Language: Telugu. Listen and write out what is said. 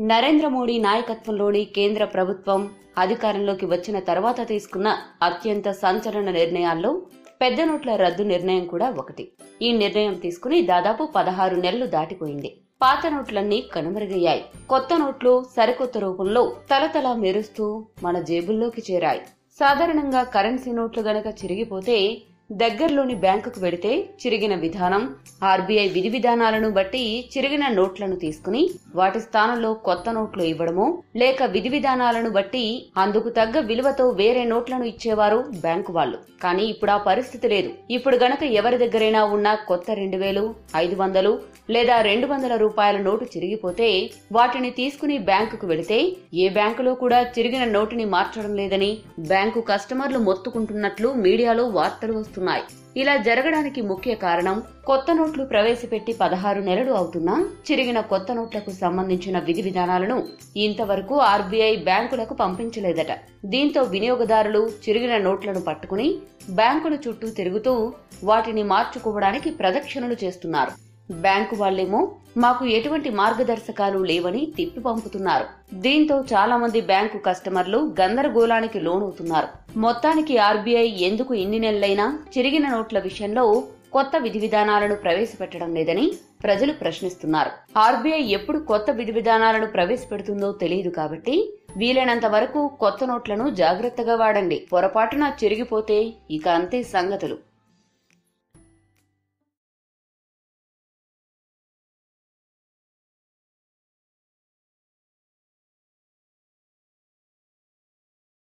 నరేంద్ర మోడీ నాయకత్వంలోని కేంద్ర ప్రభుత్వం అధికారంలోకి వచ్చిన తర్వాత తీసుకున్న అత్యంత సంచలన నిర్ణయాల్లో పెద్ద నోట్ల రద్దు నిర్ణయం కూడా ఒకటి. ఈ నిర్ణయం తీసుకుని దాదాపు పదహారు నెలలు దాటిపోయింది. పాత నోట్లన్నీ కనుమరుగయ్యాయి. కొత్త నోట్లు సరికొత్త రూపంలో తలతల మెరుస్తూ మన జేబుల్లోకి చేరాయి. సాధారణంగా కరెన్సీ నోట్లు గనక చిరిగిపోతే దగ్గరలోని బ్యాంకుకు వెడితే చిరిగిన విధానం ఆర్బీఐ విధి విధానాలను బట్టి చిరిగిన నోట్లను తీసుకుని వాటి స్థానంలో కొత్త నోట్లు ఇవ్వడమో లేక విధి విధానాలను బట్టి అందుకు తగ్గ విలువతో వేరే నోట్లను ఇచ్చేవారు బ్యాంకు వాళ్ళు. కానీ ఇప్పుడు ఆ పరిస్థితి లేదు. ఇప్పుడు గనక ఎవరి దగ్గరైనా ఉన్న కొత్త రెండు వేలు ఐదు వందలు లేదా రెండు వందల రూపాయల నోటు చిరిగిపోతే వాటిని తీసుకుని బ్యాంకుకు వెళితే ఏ బ్యాంకులో కూడా చిరిగిన నోటుని మార్చడం లేదని బ్యాంకు కస్టమర్లు మొత్తుకుంటున్నట్లు మీడియాలో వార్తలు వస్తున్నాయి ఇలా జరగడానికి ముఖ్య కారణం కొత్త నోట్లు ప్రవేశపెట్టి పదహారు నెలలు అవుతున్నా చిరిగిన కొత్త నోట్లకు సంబంధించిన విధి విధానాలను ఇంతవరకు ఆర్బీఐ బ్యాంకులకు పంపించలేదట. దీంతో వినియోగదారులు చిరిగిన నోట్లను పట్టుకుని బ్యాంకుల చుట్టూ తిరుగుతూ వాటిని మార్చుకోవడానికి ప్రదక్షిణలు చేస్తున్నారు. బ్యాంకు వాళ్ళేమో మాకు ఎటువంటి మార్గదర్శకాలు లేవని తిప్పి పంపుతున్నారు. దీంతో చాలా మంది బ్యాంకు కస్టమర్లు గందరగోళానికి లోనవుతున్నారు. మొత్తానికి ఆర్బీఐ ఎందుకు ఇన్ని నెలలైనా చిరిగిన నోట్ల విషయంలో కొత్త విధి విధానాలను ప్రవేశపెట్టడం లేదని ప్రజలు ప్రశ్నిస్తున్నారు. ఆర్బీఐ ఎప్పుడు కొత్త విధి విధానాలను ప్రవేశపెడుతుందో తెలియదు కాబట్టి వీలైనంత వరకు కొత్త నోట్లను జాగ్రత్తగా వాడండి. పొరపాటున చిరిగిపోతే ఇక అంతే సంగతులు.